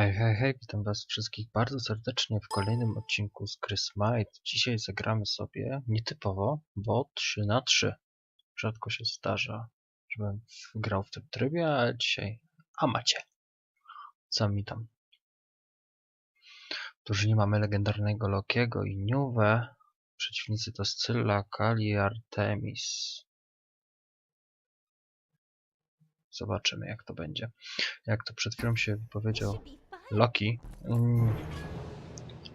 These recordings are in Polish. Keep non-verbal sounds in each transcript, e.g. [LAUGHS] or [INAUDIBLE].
Hej, hej, hej, witam was wszystkich bardzo serdecznie w kolejnym odcinku z gry. Dzisiaj zagramy sobie nietypowo, bo 3 na 3 Rzadko się zdarza, żebym grał w tym trybie, ale dzisiaj... A macie! Co mi tam? Drużynie mamy legendarnego Lokiego i Niuwę. Przeciwnicy to Scylla, Kali i Artemis. Zobaczymy jak to będzie. Jak to przed chwilą się wypowiedział Loki. Mm,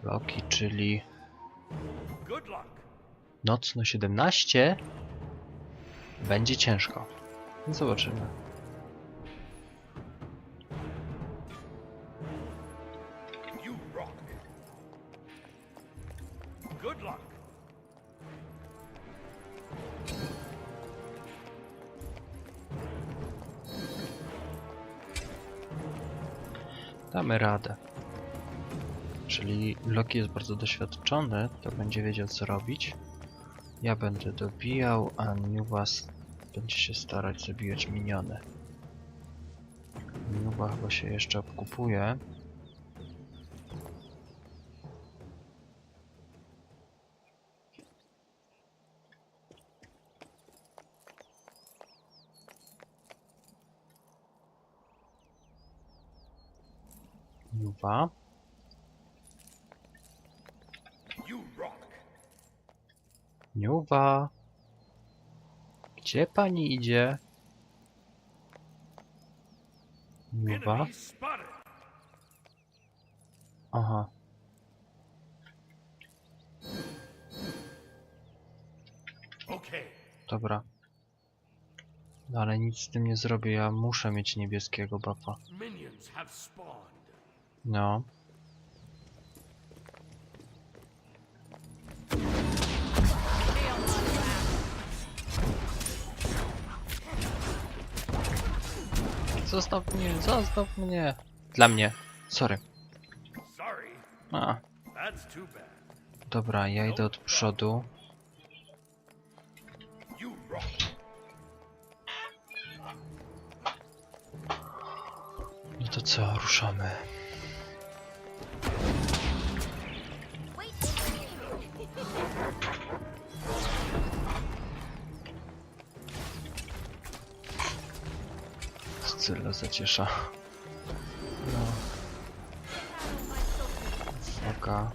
Loki, czyli nocno 17. Będzie ciężko. Zobaczymy. You rock. Good luck. Damy radę. Czyli Loki jest bardzo doświadczony, to będzie wiedział co robić. Ja będę dobijał, a Nubas będzie się starać zabijać miniony. Nuba chyba się jeszcze obkupuje. Rock. Niuwa. Gdzie pani idzie? Niuwa. Aha. Dobra. No ale nic z tym nie zrobię, ja muszę mieć niebieskiego buffa. Minions have spawned. No. Zostaw mnie, zostaw mnie. Dla mnie. Sorry. A, dobra, ja idę od przodu. No to co, ruszamy. Scylla zaciesza. No. Foka.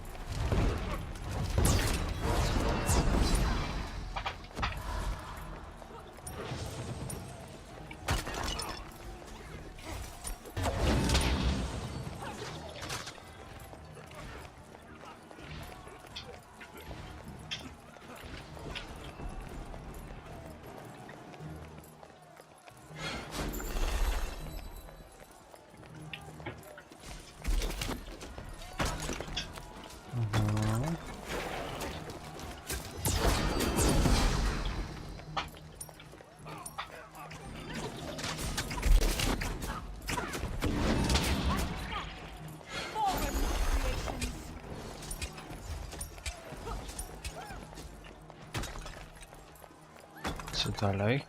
Co dalej?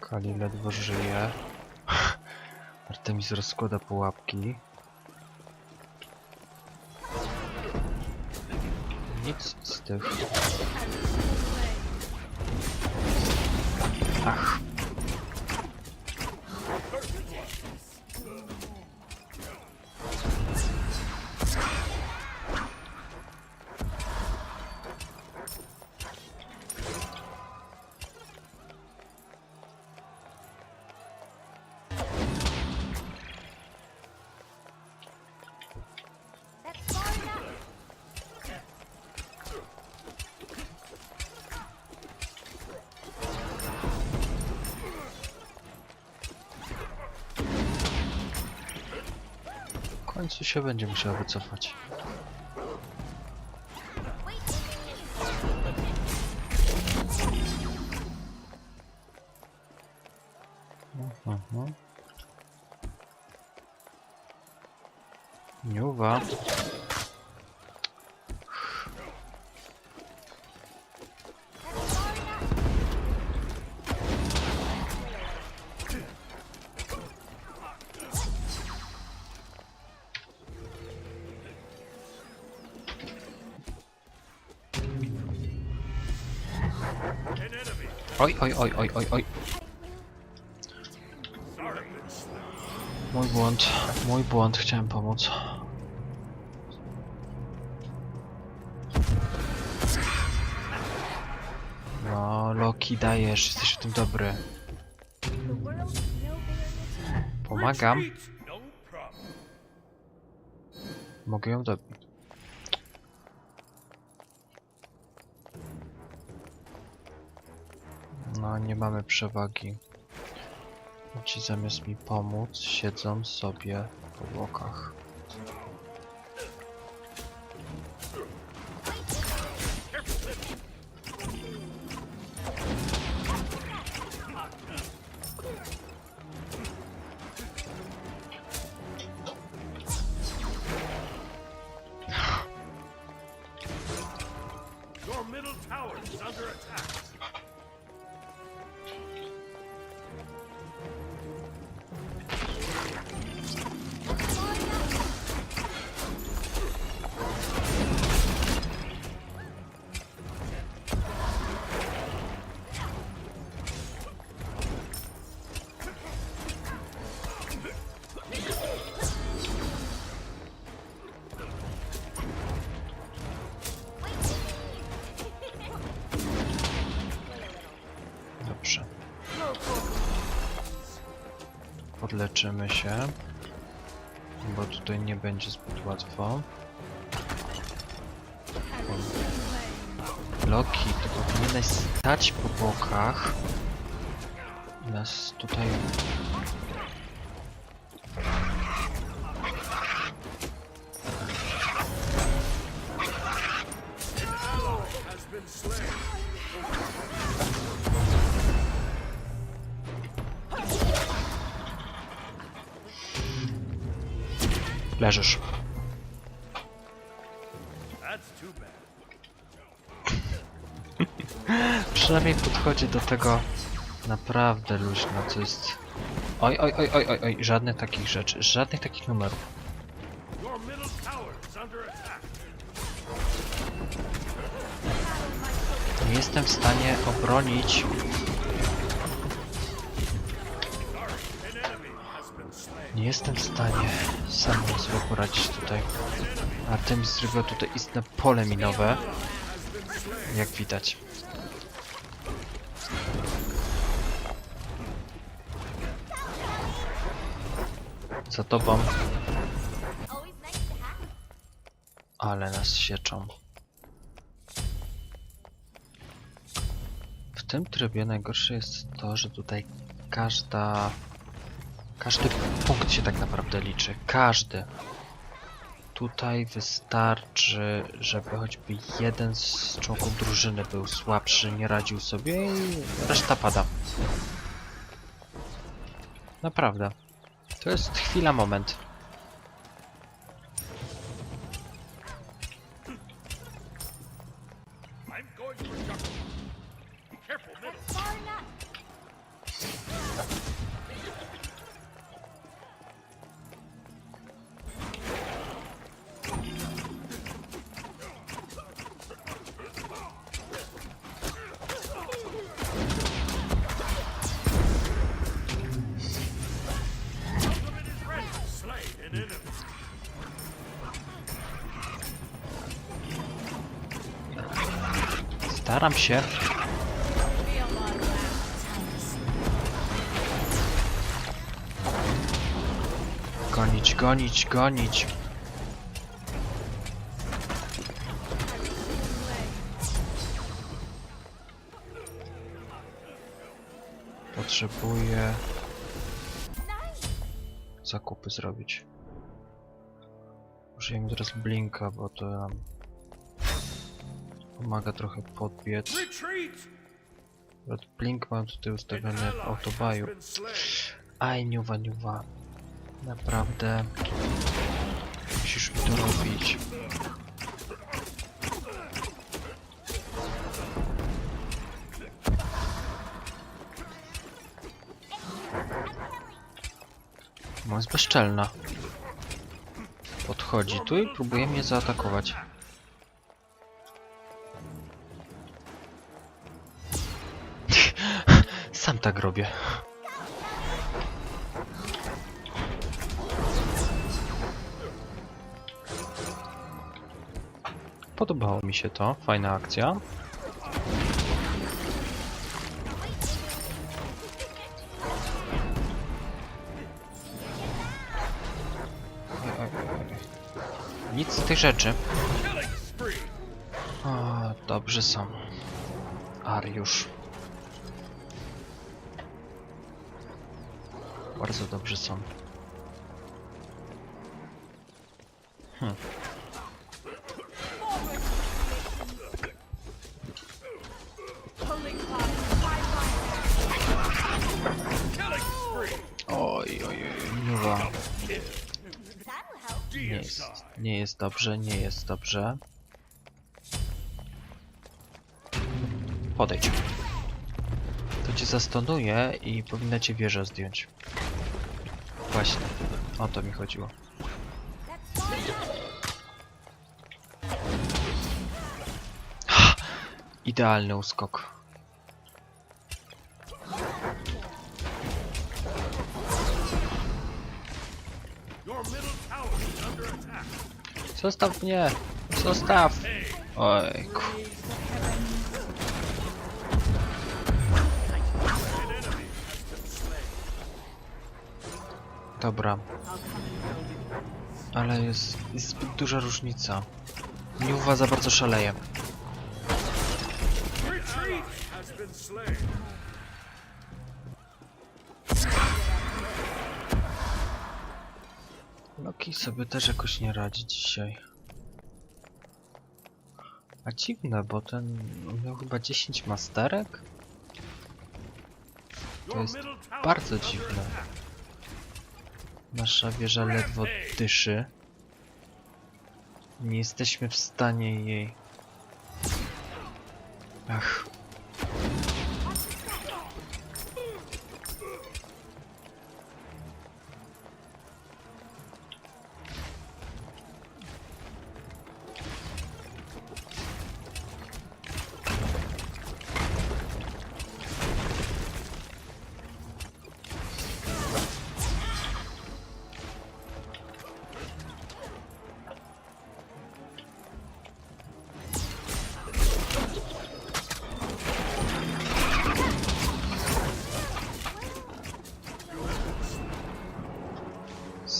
Kali ledwo żyje. Artemis rozkłada pułapki. Nic z tych. Ach. Końcu się będzie musiał wycofać. Oj, oj, oj, oj, oj, oj. Mój błąd, mój błąd, chciałem pomóc. No, Loki, dajesz, jesteś w tym dobry. Pomagam. Mogę ją dobić. No, nie mamy przewagi. Ci zamiast mi pomóc, siedzą sobie po bokach. Podleczymy się. Bo tutaj nie będzie zbyt łatwo. Loki, ty powinieneś stać po bokach. Nas tutaj... Leżysz. [LAUGHS] Przynajmniej podchodzi do tego naprawdę luźno, co jest... Oj, oj, oj, oj, oj, oj, żadnych takich rzeczy, żadnych takich numerów. Nie jestem w stanie obronić... Nie jestem w stanie sam sobie poradzić tutaj. Artemis zrobił tutaj istne pole minowe. Jak widać. Za tobą, ale nas sieczą. W tym trybie najgorsze jest to, że tutaj każda... Każdy punkt się tak naprawdę liczy. Każdy. Tutaj wystarczy, żeby choćby jeden z członków drużyny był słabszy, nie radził sobie i reszta pada. Naprawdę. To jest chwila, moment. Staram się. Gonić, gonić, gonić. Potrzebuję zakupy zrobić. Im teraz blinka, bo to nam pomaga trochę podbiec. Akurat Blink mam tutaj ustawiony has autobaju. Aj, niuwa, niuwa. Naprawdę. Musisz mi to robić. No jest bezczelna. Podchodzi tu i próbuje mnie zaatakować. Tak robię. Podobało mi się to, fajna akcja. Nic z tych rzeczy. O, dobrze są. Ariusz. Bardzo dobrze są. Hm. Spree. Oj, oj, oj. Nie jest, nie jest dobrze, nie jest dobrze. Podejdź. To cię zastonuje i powinna cię wieża zdjąć. Właśnie, o to mi chodziło. Idealny uskok. Zostaw mnie! Zostaw! Ojku. Dobra. Ale jest, jest zbyt duża różnica. Miuwa za bardzo szaleje. Loki sobie też jakoś nie radzi dzisiaj. A dziwne, bo ten miał chyba 10 masterek? Your jest bardzo dziwne. Nasza wieża ledwo dyszy. Nie jesteśmy w stanie jej... Ach.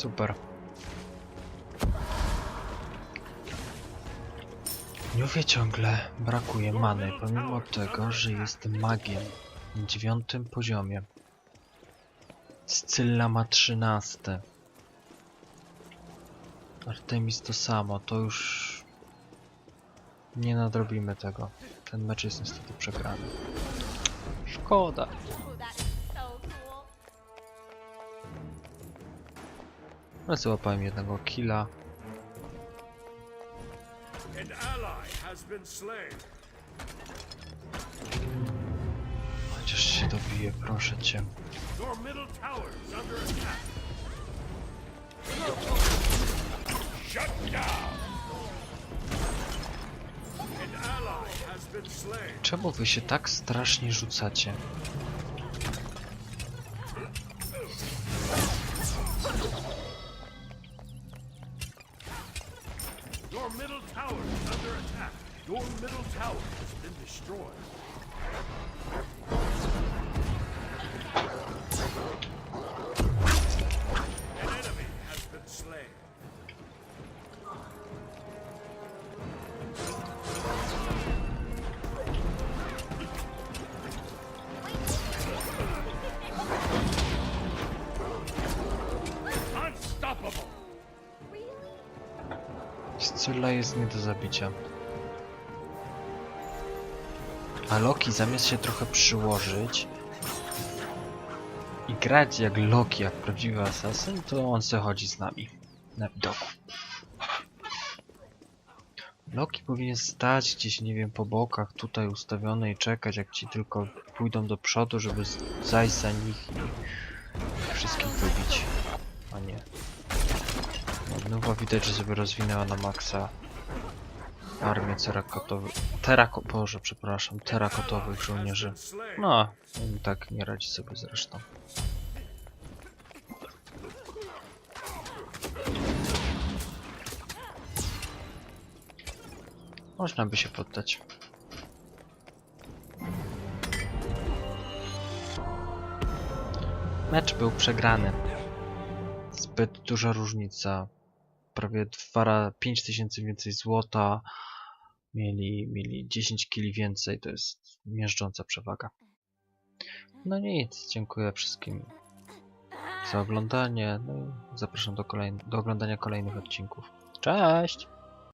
Super. Mówię ciągle, brakuje many, pomimo tego, że jestem magiem na dziewiątym poziomie. Scylla ma trzynaste. Artemis to samo, to już nie nadrobimy tego. Ten mecz jest niestety przegrany. Szkoda. Ale złapałem jednego killa. Chociaż się dobije, proszę cię. Czemu wy się tak strasznie rzucacie? Scylla jest nie do zabicia. A Loki zamiast się trochę przyłożyć i grać jak Loki, jak prawdziwy asasyn, to on se chodzi z nami na widoku. Loki powinien stać gdzieś, nie wiem, po bokach, tutaj ustawiony i czekać, jak ci tylko pójdą do przodu, żeby zajść za nich i wszystkich wybić. No, Nowa widać, że sobie rozwinęła na maksa armię cerakotowych, terako, boże, przepraszam, terakotowych żołnierzy. No, i tak nie radzi sobie zresztą. Można by się poddać. Mecz był przegrany. Zbyt duża różnica. Prawie 2, 5 tysięcy więcej złota. Mieli, mieli 10 kili więcej. To jest miażdżąca przewaga. No nic, dziękuję wszystkim za oglądanie. No zapraszam do, kolejn- do oglądania kolejnych odcinków. Cześć!